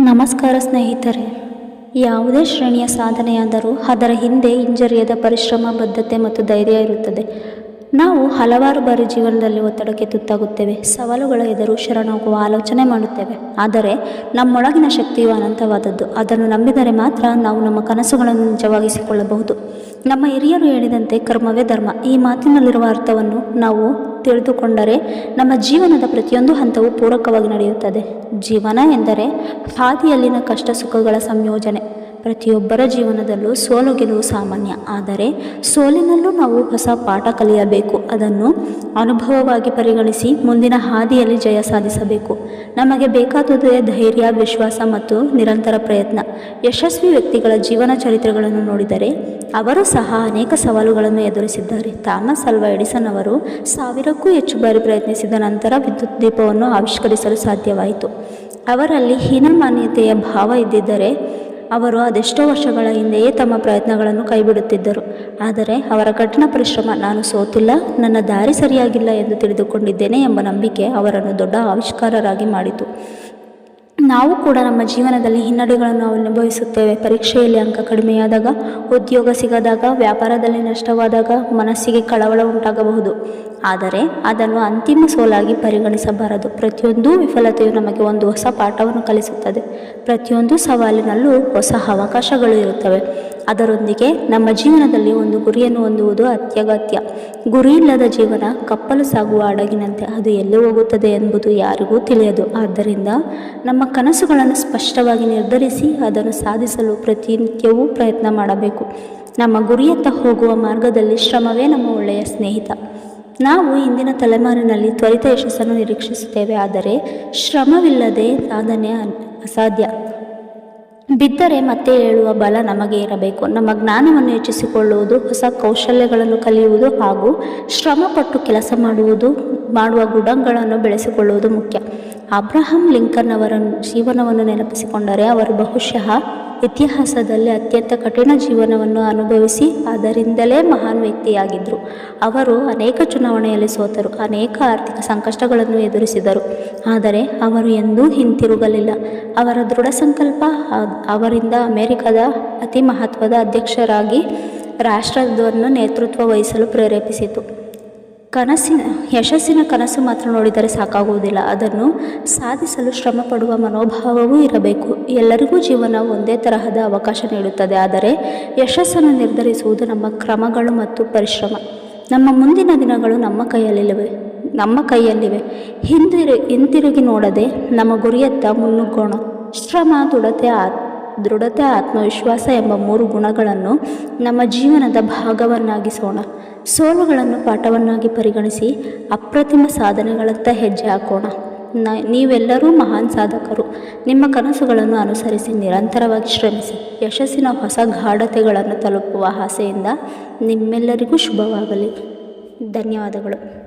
ನಮಸ್ಕಾರ ಸ್ನೇಹಿತರೆ. ಯಾವುದೇ ಶ್ರೇಣಿಯ ಸಾಧನೆಯಾದರೂ ಅದರ ಹಿಂದೆ ಹಿಂಜರಿಯದ ಪರಿಶ್ರಮ, ಬದ್ಧತೆ ಮತ್ತು ಧೈರ್ಯ ಇರುತ್ತದೆ. ನಾವು ಹಲವಾರು ಬಾರಿ ಜೀವನದಲ್ಲಿ ಒತ್ತಡಕ್ಕೆ ತುತ್ತಾಗುತ್ತೇವೆ. ಸವಾಲುಗಳ ಎದುರು ಶರಣಾಗುವ ಆಲೋಚನೆ ಮಾಡುತ್ತೇವೆ. ಆದರೆ ನಮ್ಮೊಳಗಿನ ಶಕ್ತಿಯು ಅನಂತವಾದದ್ದು. ಅದನ್ನು ನಂಬಿದರೆ ಮಾತ್ರ ನಾವು ನಮ್ಮ ಕನಸುಗಳನ್ನು ನಿಜವಾಗಿಸಿಕೊಳ್ಳಬಹುದು. ನಮ್ಮ ಹಿರಿಯರು ಹೇಳಿದಂತೆ ಕರ್ಮವೇ ಧರ್ಮ. ಈ ಮಾತಿನಲ್ಲಿರುವ ಅರ್ಥವನ್ನು ನಾವು ತಿಳಿದುಕೊಂಡರೆ ನಮ್ಮ ಜೀವನದ ಪ್ರತಿಯೊಂದು ಹಂತವು ಪೂರಕವಾಗಿ ನಡೆಯುತ್ತದೆ. ಜೀವನ ಎಂದರೆ ಹಾದಿಯಲ್ಲಿನ ಕಷ್ಟ ಸುಖಗಳ ಸಂಯೋಜನೆ. ಪ್ರತಿಯೊಬ್ಬರ ಜೀವನದಲ್ಲೂ ಸೋಲು ಗೆಲುವು ಸಾಮಾನ್ಯ. ಆದರೆ ಸೋಲಿನಲ್ಲೂ ನಾವು ಹೊಸ ಪಾಠ ಕಲಿಯಬೇಕು. ಅದನ್ನು ಅನುಭವವಾಗಿ ಪರಿಗಣಿಸಿ ಮುಂದಿನ ಹಾದಿಯಲ್ಲಿ ಜಯ ಸಾಧಿಸಬೇಕು. ನಮಗೆ ಬೇಕಾದುದೇ ಧೈರ್ಯ, ವಿಶ್ವಾಸ ಮತ್ತು ನಿರಂತರ ಪ್ರಯತ್ನ. ಯಶಸ್ವಿ ವ್ಯಕ್ತಿಗಳ ಜೀವನ ಚರಿತ್ರೆಗಳನ್ನು ನೋಡಿದರೆ ಅವರು ಸಹ ಅನೇಕ ಸವಾಲುಗಳನ್ನು ಎದುರಿಸಿದ್ದಾರೆ. ಥಾಮಸ್ ಅಲ್ವಾ ಎಡಿಸನ್ ಅವರು ಸಾವಿರಕ್ಕೂ ಹೆಚ್ಚು ಬಾರಿ ಪ್ರಯತ್ನಿಸಿದ ನಂತರ ವಿದ್ಯುತ್ ದೀಪವನ್ನು ಆವಿಷ್ಕರಿಸಲು ಸಾಧ್ಯವಾಯಿತು. ಅವರಲ್ಲಿ ಹೀನಮಾನ್ಯತೆಯ ಭಾವ ಇದ್ದಿದ್ದರೆ ಅವರು ಅದೆಷ್ಟೋ ವರ್ಷಗಳ ಹಿಂದೆಯೇ ತಮ್ಮ ಪ್ರಯತ್ನಗಳನ್ನು ಕೈಬಿಡುತ್ತಿದ್ದರು. ಆದರೆ ಅವರ ಕಠಿಣ ಪರಿಶ್ರಮ, ನಾನು ಸೋತಿಲ್ಲ, ನನ್ನ ದಾರಿ ಸರಿಯಾಗಿಲ್ಲ ಎಂದು ತಿಳಿದುಕೊಂಡಿದ್ದೇನೆ ಎಂಬ ನಂಬಿಕೆ ಅವರನ್ನು ದೊಡ್ಡ ಆವಿಷ್ಕಾರರಾಗಿ ಮಾಡಿತು. ನಾವು ಕೂಡ ನಮ್ಮ ಜೀವನದಲ್ಲಿ ಹಿನ್ನಡೆಗಳನ್ನು ಅನುಭವಿಸುತ್ತೇವೆ. ಪರೀಕ್ಷೆಯಲ್ಲಿ ಅಂಕ ಕಡಿಮೆಯಾದಾಗ, ಉದ್ಯೋಗ ಸಿಗದಾಗ, ವ್ಯಾಪಾರದಲ್ಲಿ ನಷ್ಟವಾದಾಗ ಮನಸ್ಸಿಗೆ ಕಳವಳ ಉಂಟಾಗಬಹುದು. ಆದರೆ ಅದನ್ನು ಅಂತಿಮ ಸೋಲಾಗಿ ಪರಿಗಣಿಸಬಾರದು. ಪ್ರತಿಯೊಂದು ವಿಫಲತೆಯು ನಮಗೆ ಒಂದು ಹೊಸ ಪಾಠವನ್ನು ಕಲಿಸುತ್ತದೆ. ಪ್ರತಿಯೊಂದು ಸವಾಲಿನಲ್ಲೂ ಹೊಸ ಅವಕಾಶಗಳು ಇರುತ್ತವೆ. ಅದರೊಂದಿಗೆ ನಮ್ಮ ಜೀವನದಲ್ಲಿ ಒಂದು ಗುರಿಯನ್ನು ಹೊಂದುವುದು ಅತ್ಯಗತ್ಯ. ಗುರಿ ಇಲ್ಲದ ಜೀವನ ಕಪ್ಪಲು ಸಾಗುವ ಹಡಗಿನಂತೆ ಅದು ಎಲ್ಲಿ ಹೋಗುತ್ತದೆ ಎಂಬುದು ಯಾರಿಗೂ ತಿಳಿಯದು. ಆದ್ದರಿಂದ ನಮ್ಮ ಕನಸುಗಳನ್ನು ಸ್ಪಷ್ಟವಾಗಿ ನಿರ್ಧರಿಸಿ ಅದನ್ನು ಸಾಧಿಸಲು ಪ್ರತಿನಿತ್ಯವೂ ಪ್ರಯತ್ನ ಮಾಡಬೇಕು. ನಮ್ಮ ಗುರಿಯತ್ತ ಹೋಗುವ ಮಾರ್ಗದಲ್ಲಿ ಶ್ರಮವೇ ನಮ್ಮ ಒಳ್ಳೆಯ ಸ್ನೇಹಿತ. ನಾವು ಇಂದಿನ ತಲೆಮಾರಿನಲ್ಲಿ ತ್ವರಿತ ಯಶಸ್ಸನ್ನು ನಿರೀಕ್ಷಿಸುತ್ತೇವೆ, ಆದರೆ ಶ್ರಮವಿಲ್ಲದೆ ಸಾಧನೆ ಅಸಾಧ್ಯ. ಬಿದ್ದರೆ ಮತ್ತೆ ಹೇಳುವ ಬಲ ನಮಗೆ ಇರಬೇಕು. ನಮ್ಮ ಜ್ಞಾನವನ್ನು ಹೆಚ್ಚಿಸಿಕೊಳ್ಳುವುದು, ಹೊಸ ಕೌಶಲ್ಯಗಳನ್ನು ಕಲಿಯುವುದು ಹಾಗೂ ಶ್ರಮಪಟ್ಟು ಕೆಲಸ ಮಾಡುವುದು, ಮಾಡುವ ಗುಣಗಳನ್ನು ಬೆಳೆಸಿಕೊಳ್ಳುವುದು ಮುಖ್ಯ. ಅಬ್ರಹಾಂ ಲಿಂಕನ್ ಅವರ ಜೀವನವನ್ನು ನೆನಪಿಸಿಕೊಂಡರೆ ಅವರು ಬಹುಶಃ ಇತಿಹಾಸದಲ್ಲಿ ಅತ್ಯಂತ ಕಠಿಣ ಜೀವನವನ್ನು ಅನುಭವಿಸಿ ಅದರಿಂದಲೇ ಮಹಾನ್ ವ್ಯಕ್ತಿಯಾಗಿದ್ದರು ಅವರು ಅನೇಕ ಚುನಾವಣೆಯಲ್ಲಿ ಸೋತರು, ಅನೇಕ ಆರ್ಥಿಕ ಸಂಕಷ್ಟಗಳನ್ನು ಎದುರಿಸಿದರು. ಆದರೆ ಅವರು ಎಂದೂ ಹಿಂತಿರುಗಲಿಲ್ಲ. ಅವರ ದೃಢ ಸಂಕಲ್ಪ ಅವರಿಂದ ಅಮೆರಿಕದ ಅತಿ ಮಹತ್ವದ ಅಧ್ಯಕ್ಷರಾಗಿ ರಾಷ್ಟ್ರವನ್ನು ನೇತೃತ್ವ ವಹಿಸಲು ಪ್ರೇರೇಪಿಸಿತು. ಕನಸಿನ, ಯಶಸ್ಸಿನ ಕನಸು ಮಾತ್ರ ನೋಡಿದರೆ ಸಾಕಾಗುವುದಿಲ್ಲ. ಅದನ್ನು ಸಾಧಿಸಲು ಶ್ರಮ ಪಡುವ ಮನೋಭಾವವೂ ಇರಬೇಕು. ಎಲ್ಲರಿಗೂ ಜೀವನ ಒಂದೇ ತರಹದ ಅವಕಾಶ ನೀಡುತ್ತದೆ. ಆದರೆ ಯಶಸ್ಸನ್ನು ನಿರ್ಧರಿಸುವುದು ನಮ್ಮ ಕ್ರಮಗಳು ಮತ್ತು ಪರಿಶ್ರಮ. ನಮ್ಮ ಮುಂದಿನ ದಿನಗಳು ನಮ್ಮ ಕೈಯಲ್ಲಿವೆ ನಮ್ಮ ಕೈಯಲ್ಲಿವೆ. ಹಿಂದಿರು, ಹಿಂತಿರುಗಿ ನೋಡದೆ ನಮ್ಮ ಗುರಿಯತ್ತ ಮುನ್ನುಗ್ಗೋಣ. ಶ್ರಮ, ದೃಢತೆ ಆತ್ ದೃಢತೆ, ಆತ್ಮವಿಶ್ವಾಸ ಎಂಬ ಮೂರು ಗುಣಗಳನ್ನು ನಮ್ಮ ಜೀವನದ ಭಾಗವನ್ನಾಗಿಸೋಣ. ಸೋಲುಗಳನ್ನು ಪಾಠವನ್ನಾಗಿ ಪರಿಗಣಿಸಿ ಅಪ್ರತಿಮ ಸಾಧನೆಗಳತ್ತ ಹೆಜ್ಜೆ ಹಾಕೋಣ. ನ, ನೀವೆಲ್ಲರೂ ಮಹಾನ್ ಸಾಧಕರು. ನಿಮ್ಮ ಕನಸುಗಳನ್ನು ಅನುಸರಿಸಿ ನಿರಂತರವಾಗಿ ಶ್ರಮಿಸಿ. ಯಶಸ್ಸಿನ ಹೊಸ ಗಾಢತೆಗಳನ್ನು ತಲುಪುವ ಆಸೆಯಿಂದ ನಿಮ್ಮೆಲ್ಲರಿಗೂ ಶುಭವಾಗಲಿ. ಧನ್ಯವಾದಗಳು.